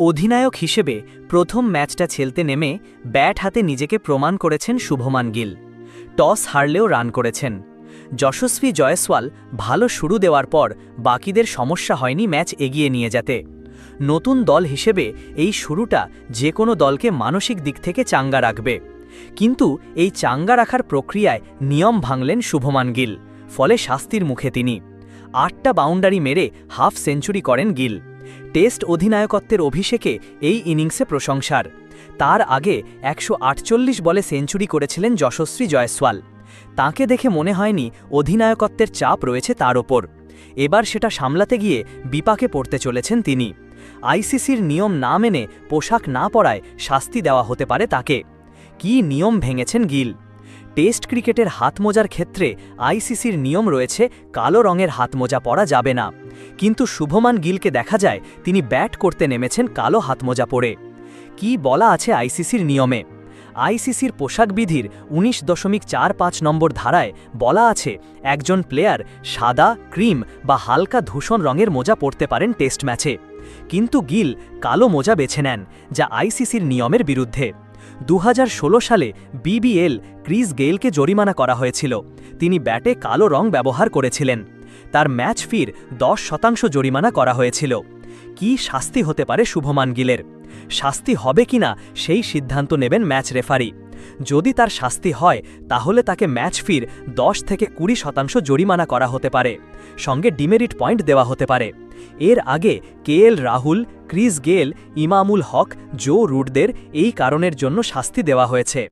অধিনায়ক হিসেবে প্রথম ম্যাচটা খেলতে নেমে ব্যাট হাতে নিজেকে প্রমাণ করেছেন শুভমান গিল। টস হারলেও রান করেছেন। যশস্বী জয়সওয়াল ভালো শুরু দেওয়ার পর বাকিদের সমস্যা হয়নি ম্যাচ এগিয়ে নিয়ে যেতে। নতুন দল হিসেবে এই শুরুটা যে কোনো দলকে মানসিক দিক থেকে চাঙ্গা রাখবে। কিন্তু এই চাঙ্গা রাখার প্রক্রিয়ায় নিয়ম ভাঙলেন শুভমান গিল, ফলে শাস্তির মুখে তিনি। আটটা বাউন্ডারি মেরে হাফ সেঞ্চুরি করেন গিল। টেস্ট অধিনায়কত্বের অভিষেকে এই ইনিংসে প্রশংসার। তার আগে একশো আটচল্লিশ বলে সেঞ্চুরি করেছিলেন যশস্বী জয়সওয়াল। তাকে দেখে মনে হয়নি অধিনায়কত্বের চাপ রয়েছে তার ওপর। এবার সেটা সামলাতে গিয়ে বিপাকে পড়তে চলেছেন তিনি। আইসিসির নিয়ম না মেনে পোশাক না পরায় শাস্তি দেওয়া হতে পারে তাকে। কি নিয়ম ভেঙেছেন গিল? টেস্ট ক্রিকেটের হাতমোজার ক্ষেত্রে আইসিসির নিয়ম রয়েছে, কালো রঙের হাতমোজা পরা যাবে না। কিন্তু শুভমান গিলকে দেখা যায়, তিনি ব্যাট করতে নেমেছেন কালো হাতমোজা পরে। কি বলা আছে আইসিসির নিয়মে? আইসিসির পোশাকবিধির উনিশ দশমিক চার পাঁচ নম্বর ধারায় বলা আছে, একজন প্লেয়ার সাদা, ক্রিম বা হালকা ধূসণ রঙের মোজা পরতে পারেন টেস্ট ম্যাচে। কিন্তু গিল কালো মোজা বেছে নেন, যা আইসিসির নিয়মের বিরুদ্ধে। দু হাজার ষোলো সালে বিবিএল ক্রিস গেইলকে জরিমানা করা হয়েছিল। তিনি ব্যাটে কালো রং ব্যবহার করেছিলেন। তার ম্যাচ ফির দশ শতাংশ জরিমানা করা হয়েছিল। কি শাস্তি হতে পারে শুভমান গিলের? শাস্তি হবে কিনা সেই সিদ্ধান্ত নেবেন ম্যাচ রেফারি। যদি তার শাস্তি হয়, তাহলে তাকে ম্যাচ ফির দশ থেকে কুড়ি শতাংশ জরিমানা করা হতে পারে। সঙ্গে ডিমেরিট পয়েন্ট দেওয়া হতে পারে। এর আগে কে রাহুল, ক্রিস গেল, ইমামুল হক, জো রুটদের এই কারণের জন্য শাস্তি দেওয়া হয়েছে।